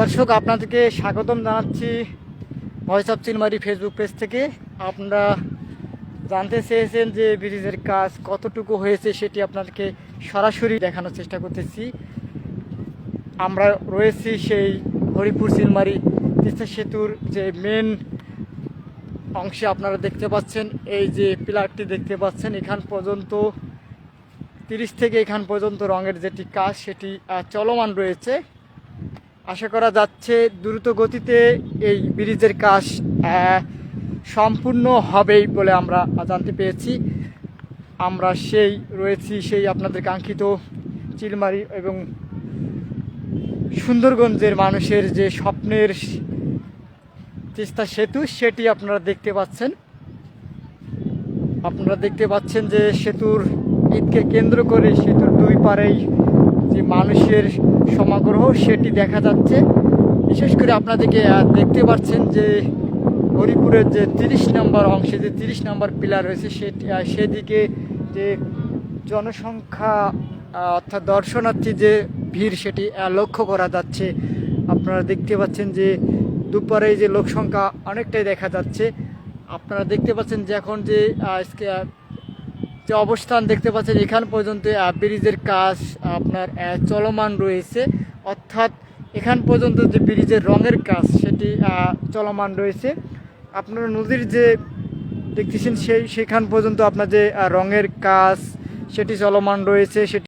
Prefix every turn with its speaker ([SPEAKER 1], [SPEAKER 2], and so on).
[SPEAKER 1] দর্শক, আপনাদেরকে স্বাগতম জানাচ্ছি voice of Chilmari Facebook page থেকে। আপনারা জানতে চেয়েছেন যে ব্রিজের কাজ কতটুকু হয়েছে, সেটি আপনাদেরকে সরাসরি দেখানোর চেষ্টা করতেছি। আমরা রয়েছি সেই হরিপুর চিলমারি তিস্তা সেতুর যে মেন অংশে আপনারা দেখতে পাচ্ছেন, এই যে পিলারটি দেখতে পাচ্ছেন, এখান পর্যন্ত তিরিশ থেকে এখান পর্যন্ত রঙের যেটি কাজ, সেটি চলমান রয়েছে। আশা করা যাচ্ছে দ্রুত গতিতে এই ব্রিজের কাজ সম্পূর্ণ হবেই বলে আমরা জানতে পেরেছি। আমরা সেই রয়েছি, সেই আপনাদের কাঙ্ক্ষিত চিলমারি এবং সুন্দরগঞ্জের মানুষের যে স্বপ্নের তিস্তা সেতু, সেটি আপনারা দেখতে পাচ্ছেন। আপনারা দেখতে পাচ্ছেন যে সেতুর ঈদকে কেন্দ্র করে সেতুর দুই পারেই যে মানুষের সমাগ্রহ, সেটি দেখা যাচ্ছে। বিশেষ করে আপনাদেরকে দেখতে পাচ্ছেন যে হরিপুরের যে তিরিশ নম্বর অংশে যে তিরিশ নম্বর পিলার রয়েছে, সেটি সেদিকে যে জনসংখ্যা অর্থাৎ দর্শনার্থী যে ভিড়, সেটি লক্ষ্য করা যাচ্ছে। আপনারা দেখতে পাচ্ছেন যে দুপুরে যে লোক সংখ্যা অনেকটাই দেখা যাচ্ছে। আপনারা দেখতে পাচ্ছেন যে এখন যে যে অবস্থান দেখতে পাচ্ছেন, এখান পর্যন্ত ব্রিজের কাজ আপনার চলমান রয়েছে। অর্থাৎ এখান পর্যন্ত যে ব্রিজের রঙের কাজ, সেটি চলমান রয়েছে। আপনার নদীর যে দেখতেছেন, সেই, সেখান পর্যন্ত আপনার যে রঙের কাজ, সেটি চলমান রয়েছে, সেটি